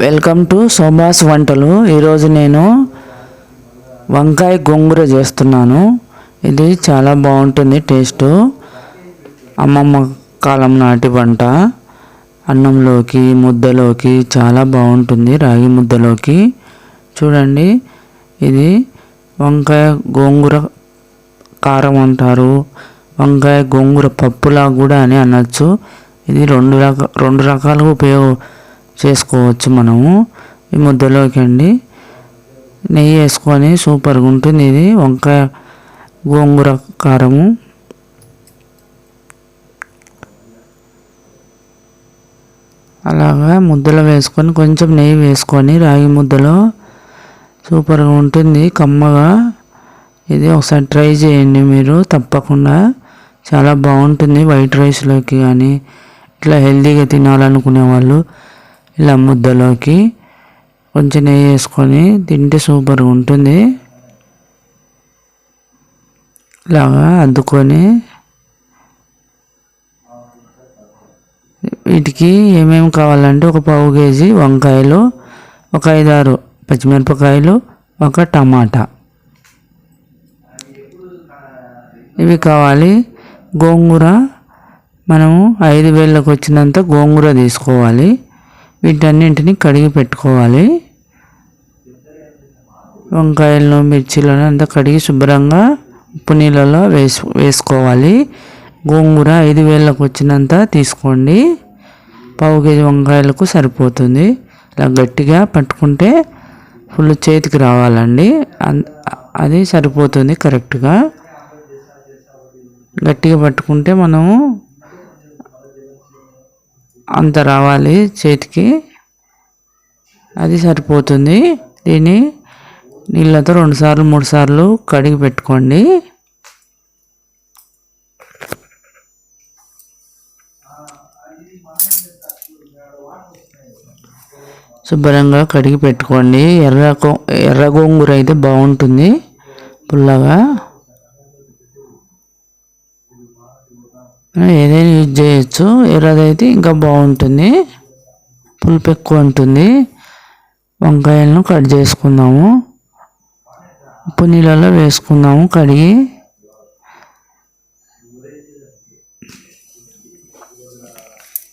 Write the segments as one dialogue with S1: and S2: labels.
S1: Welcome to somas వంటలు. ఈరోజు నేను వంకాయ గోంగూర చేస్తున్నాను. ఇది చాలా బాగుంటుంది టేస్ట్. అమ్మమ్మ కాలం నాటి వంట. అన్నంలోకి ముద్దలోకి చాలా బాగుంటుంది రాగి ముద్దలోకి. చూడండి ఇది వంకాయ గోంగూర కారం అంటారు. వంకాయ గోంగూర పప్పులా కూడా అని అనొచ్చు. ఇది రెండు రక రెండు రకాలుగా ఉపయోగ చేసుకోవచ్చు మనము. ఈ ముద్దలోకి అండి. నెయ్యి వేసుకొని సూపర్గా ఉంటుంది ఇది. వంకాయ గోంగూర కారము. అలాగా ముద్దలో వేసుకొని కొంచెం నెయ్యి వేసుకొని రాగి ముద్దలో సూపర్గా ఉంటుంది. కమ్మగా ఇది ఒకసారి ట్రై చేయండి మీరు. తప్పకుండా చాలా బాగుంటుంది వైట్ రైస్లోకి కానీ ఇట్లా హెల్తీగా తినాలనుకునే వాళ్ళు. ఇలా ముద్దలోకి కొంచెం నెయ్యి వేసుకొని తింటే సూపర్గా ఉంటుంది. ఇలాగా అద్దుకొని వీటికి ఏమేమి కావాలంటే ఒక పావు కేజీ వంకాయలు ఒక ఐదారు పచ్చిమిరపకాయలు ఒక టమాటా. ఇవి కావాలి. గోంగూర మనము ఐదు వేలకు వచ్చినంత గోంగూర తీసుకోవాలి. వీటన్నింటిని కడిగి పెట్టుకోవాలి. వంకాయలను మిర్చిలను అంతా కడిగి శుభ్రంగా ఉప్పు నీళ్ళలో వేసు వేసుకోవాలి. గోంగూర ఐదు వేలకు వచ్చినంత తీసుకోండి. పావు కేజీ వంకాయలకు సరిపోతుంది. ఇలా గట్టిగా పట్టుకుంటే ఫుల్ చేతికి రావాలండి. అన్- అది సరిపోతుంది కరెక్ట్గా. గట్టిగా పట్టుకుంటే మనము అంత రావాలి చేతికి. అది సరిపోతుంది. దీన్ని నీళ్ళతో రెండు సార్లు మూడు సార్లు కడిగి పెట్టుకోండి. శుభ్రంగా కడిగి పెట్టుకోండి. ఎర్ర ఎర్ర గోంగూర అయితే బాగుంటుంది. పుల్లగా. ఏదైనా యూజ్ చేయొచ్చు. ఎర్రదైతే ఇంకా బాగుంటుంది. పులుపు ఎక్కువ ఉంటుంది. వంకాయలను కట్ చేసుకుందాము. ఉప్పు నీళ్ళలో వేసుకుందాము కడిగి.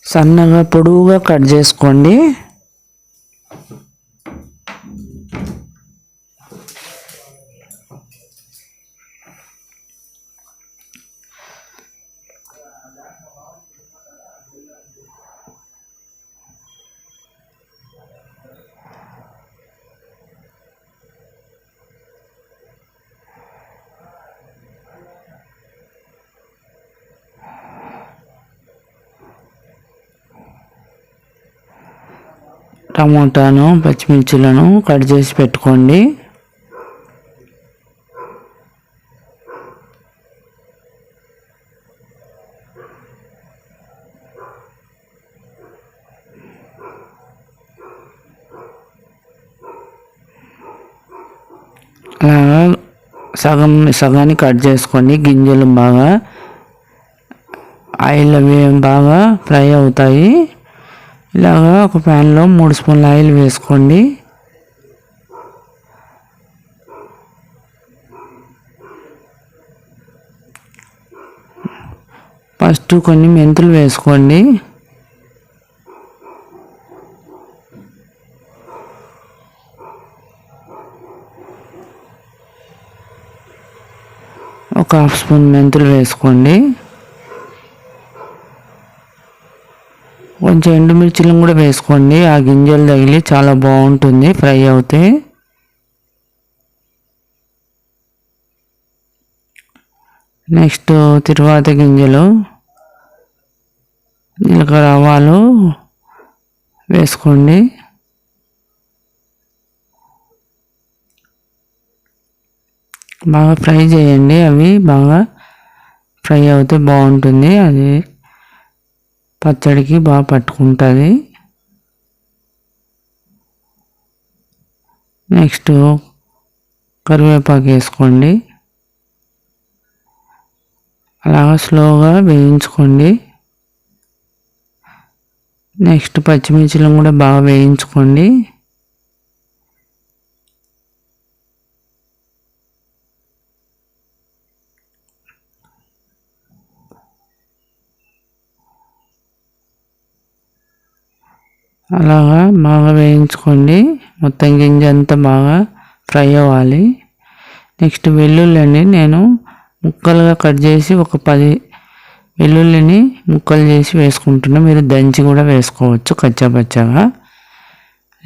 S1: సన్నగా పొడవుగా కట్ చేసుకోండి. టమోటాను పచ్చిమిర్చిలను కట్ చేసి పెట్టుకోండి. అలాగా సగం సగాన్ని కట్ చేసుకోండి. గింజలు బాగా ఆయిల్ అవి బాగా ఫ్రై అవుతాయి. ఇలాగా ఒక ప్యాన్లో మూడు స్పూన్ల ఆయిల్ వేసుకోండి. ఫస్ట్ కొన్ని మెంతులు వేసుకోండి. ఒక హాఫ్ స్పూన్ మెంతులు వేసుకోండి. కొంచెం ఎండుమిర్చిలను కూడా వేసుకోండి. ఆ గింజలు తగిలి చాలా బాగుంటుంది. ఫ్రై అవుతే. నెక్స్ట్ తిరువాత గింజలు. జీలకర్ర ఆవాలు వేసుకోండి. బాగా ఫ్రై చేయండి అవి. బాగా ఫ్రై అవుతే బాగుంటుంది. అది పచ్చడికి బాగా పట్టుకుంటుంది. నెక్స్ట్ కరివేపాకు వేసుకోండి. అలాగా స్లోగా వేయించుకోండి. నెక్స్ట్ పచ్చిమిర్చిలను కూడా బాగా వేయించుకోండి. అలాగా బాగా వేయించుకోండి. మొత్తం గింజ అంతా బాగా ఫ్రై అవ్వాలి. నెక్స్ట్ వెల్లుల్లి అండి నేను ముక్కలుగా కట్ చేసి ఒక పది వెల్లుల్లిని ముక్కలు చేసి వేసుకుంటున్నా. మీరు దంచి కూడా వేసుకోవచ్చు కచ్చాపచ్చాగా.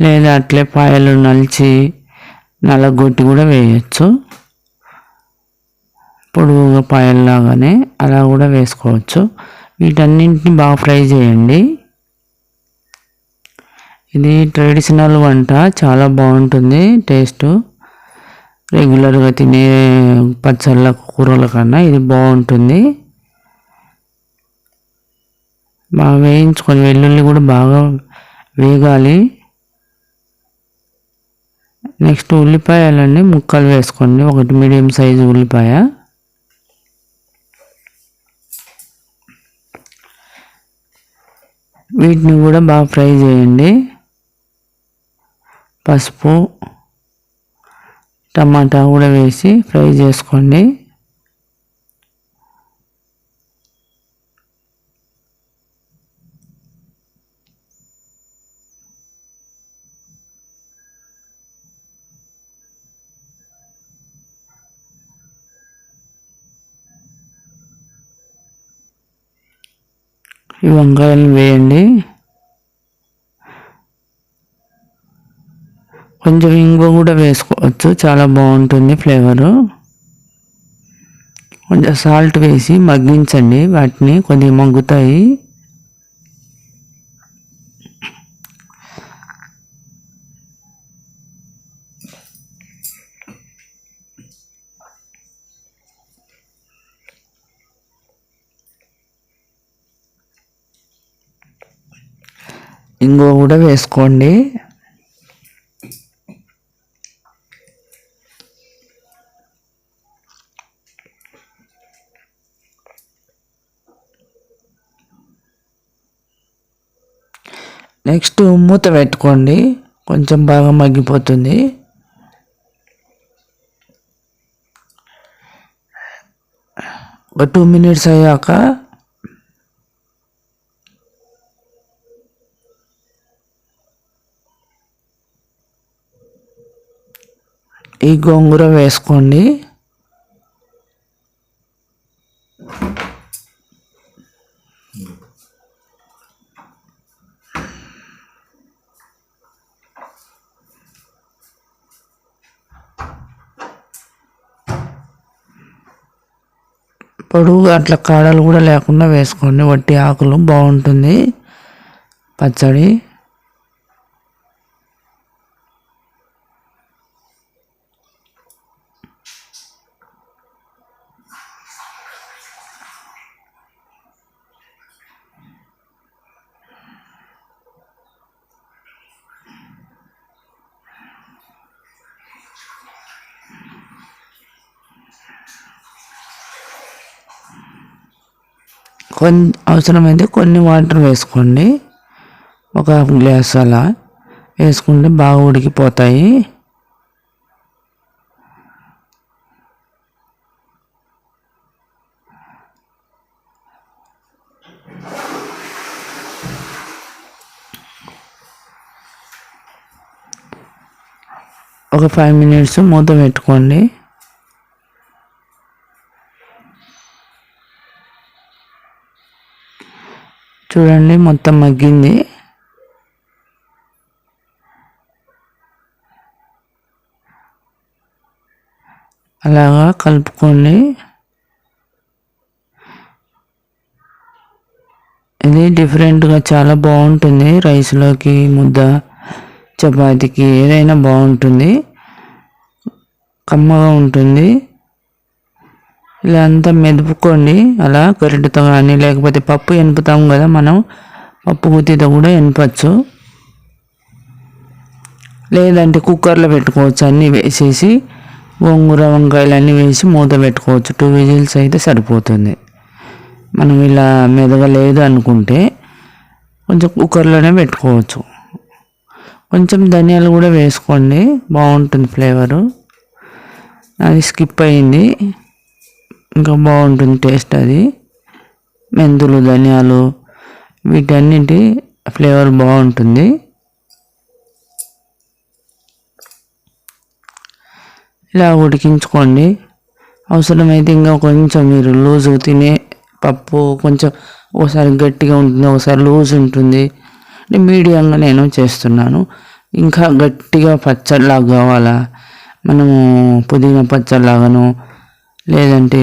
S1: లేదా అట్లే పాయలు నలిచి నలగొట్టి కూడా వేయచ్చు. పొడుగుగా పాయల్లాగానే అలా కూడా వేసుకోవచ్చు. వీటన్నింటిని బాగా ఫ్రై చేయండి. ఇది ట్రెడిషనల్ వంట చాలా బాగుంటుంది టేస్ట్ రెగ్యులర్గా తినే పచ్చళ్ళ కూరల కన్నా ఇది బాగుంటుంది. బాగా వేయించుకొని వెల్లుల్లి కూడా బాగా వేగాలి. నెక్స్ట్ ఉల్లిపాయలన్నీ ముక్కలు వేసుకోండి ఒకటి మీడియం సైజు ఉల్లిపాయ. వీటిని కూడా బాగా ఫ్రై చేయండి. పసుపు టమాటా కూడా వేసి ఫ్రై చేసుకోండి. ఈ వంకాయలను వేయండి. కొంచెం ఇంగువ కూడా వేసుకోవచ్చు. చాలా బాగుంటుంది ఫ్లేవరు. కొంచెం సాల్ట్ వేసి మగ్గించండి. వాటిని కొద్దిగా మగ్గుతాయి. ఇంగువ కూడా వేసుకోండి. నెక్స్ట్ మూత పెట్టుకోండి. కొంచెం బాగా మగ్గిపోతుంది. ఒక టూ మినిట్స్ అయ్యాక ఈ గోంగూర వేసుకోండి. పొడుగు అట్లా కాడలు కూడా లేకుండా వేసుకోండి. వట్టి ఆకులు బాగుంటుంది. పచ్చడి. కొన్ని అవసరమైతే కొన్ని వాటర్ వేసుకోండి. ఒక గ్లాస్ అలా వేసుకుంటే బాగా ఉడికిపోతాయి. ఒక ఫైవ్ మినిట్స్ మూత పెట్టుకోండి. చూడండి మొత్తం మగ్గింది. అలాగా కలుపుకోండి. ఇది డిఫరెంట్గా చాలా బాగుంటుంది రైస్లోకి ముద్ద చపాతీకి ఏదైనా బాగుంటుంది. కమ్మగా ఉంటుంది. ఇలా అంతా మెదుపుకోండి. అలా గరిటెతో కానీ లేకపోతే పప్పు ఎనుపుతాం కదా మనం. పప్పు గుత్తితో కూడా ఎనపచ్చు. లేదంటే కుక్కర్లో పెట్టుకోవచ్చు. అన్నీ వేసేసి గోంగూర వంకాయలు అన్నీ వేసి మూత పెట్టుకోవచ్చు. టూ విజిల్స్ అయితే సరిపోతుంది. మనం ఇలా మెదగలేదు అనుకుంటే కొంచెం కుక్కర్లోనే పెట్టుకోవచ్చు. కొంచెం ధనియాలు కూడా వేసుకోండి. బాగుంటుంది ఫ్లేవరు. అది స్కిప్ అయింది. ఇంకా బాగుంటుంది టేస్ట్ అది. మెంతులు ధనియాలు వీటన్నిటి ఫ్లేవర్ బాగుంటుంది. ఇలా ఉడికించుకోండి. అవసరమైతే ఇంకా కొంచెం మీరు లూజు తినే పప్పు కొంచెం ఒకసారి గట్టిగా ఉంటుంది ఒకసారి లూజ్ ఉంటుంది. అంటే మీడియంగా నేను చేస్తున్నాను. ఇంకా గట్టిగా పచ్చడిలాగా కావాలా? మనము పుదీనా పచ్చడిలాగాను లేదంటే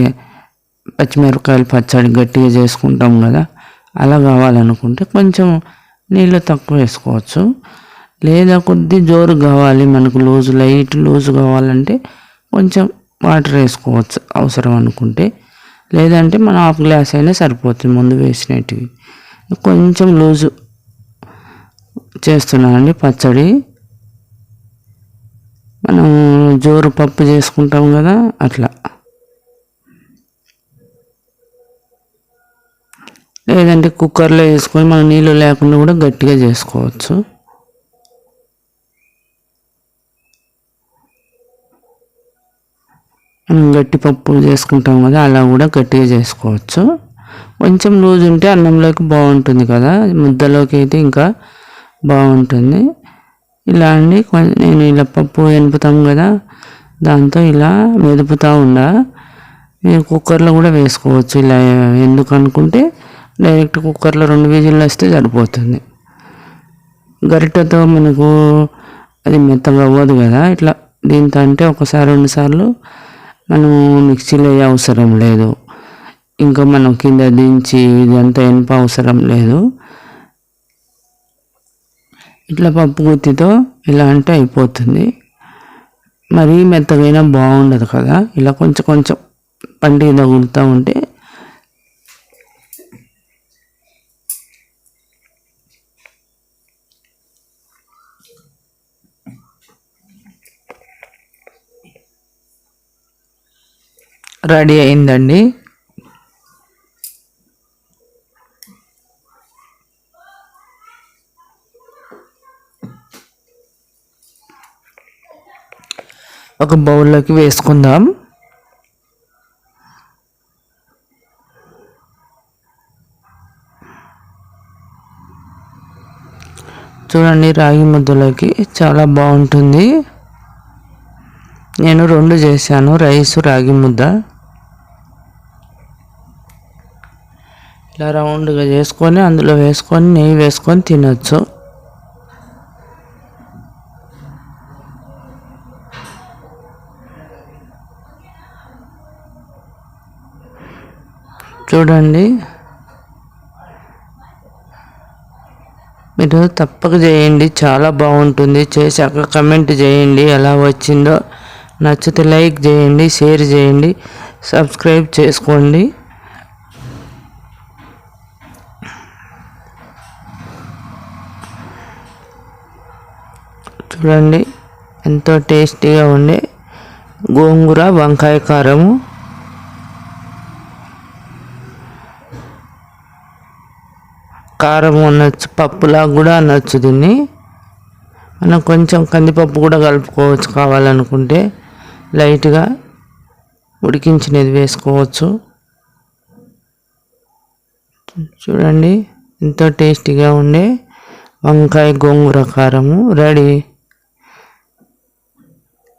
S1: పచ్చిమిరపకాయలు పచ్చడి గట్టిగా చేసుకుంటాం కదా అలా కావాలనుకుంటే కొంచెం నీళ్ళు తక్కువ వేసుకోవచ్చు. లేదా కొద్ది జోరు కావాలి మనకు లూజు లైట్ లూజు కావాలంటే కొంచెం వాటర్ వేసుకోవచ్చు అవసరం అనుకుంటే. లేదంటే మనం హాఫ్ గ్లాస్ అయినా సరిపోతుంది ముందు వేసినవి కొంచెం లూజు చేస్తున్నానండి పచ్చడి. మనం జోరు పప్పు చేసుకుంటాం కదా అట్లా. లేదంటే కుక్కర్లో వేసుకొని మనం నీళ్ళు లేకుండా కూడా గట్టిగా చేసుకోవచ్చు. మనం గట్టి పప్పు చేసుకుంటాం కదా అలా కూడా గట్టిగా చేసుకోవచ్చు. కొంచెం లూజ్ ఉంటే అన్నంలోకి బాగుంటుంది కదా ముద్దలోకి అయితే ఇంకా బాగుంటుంది. ఇలా అండి నేను ఇలా పప్పు వెనుపుతాం కదా దాంతో ఇలా మెదుపుతూ ఉండా. మీరు కుక్కర్లో కూడా వేసుకోవచ్చు ఇలా ఎందుకు అనుకుంటే డైరెక్ట్ కుక్కర్లో రెండు విజిల్లు వస్తే సరిపోతుంది. గరిటెతో మనకు అది మెత్తగా అవ్వదు కదా ఇట్లా దీంతో అంటే ఒకసారి రెండుసార్లు మనము మిక్సీలో అవసరం లేదు. ఇంకా మనం కింద దించి ఇదంతా ఎనప అవసరం లేదు. ఇట్లా పప్పు గుత్తితో ఇలా అంటే అయిపోతుంది. మరీ మెత్తగైనా బాగుండదు కదా ఇలా కొంచెం కొంచెం పండుగ తగులుతూ ఉంటే రెడీ అయిందండి. ఒక బౌల్లోకి వేసుకుందాం. చూడండి రాగి ముద్దలోకి చాలా బాగుంటుంది. నేను రెండు చేశాను రైస్ రాగి ముద్ద. ఇలా రౌండ్గా చేసుకొని అందులో వేసుకొని నెయ్యి వేసుకొని తినచ్చు. చూడండి. మీరు తప్పక చేయండి చాలా బాగుంటుంది. చేశాక కమెంట్ చేయండి ఎలా వచ్చిందో. నచ్చితే లైక్ చేయండి షేర్ చేయండి సబ్స్క్రైబ్ చేసుకోండి. చూడండి. ఎంతో టేస్టీగా ఉండే గోంగూర వంకాయ కారము. కారం అనొచ్చు పప్పులా కూడా అనొచ్చు దీన్ని. మనం కొంచెం కందిపప్పు కూడా కలుపుకోవచ్చు కావాలనుకుంటే. లైట్గా ఉడికించినది వేసుకోవచ్చు. చూడండి ఎంతో టేస్టీగా ఉండే వంకాయ గోంగూర కారము రెడీ.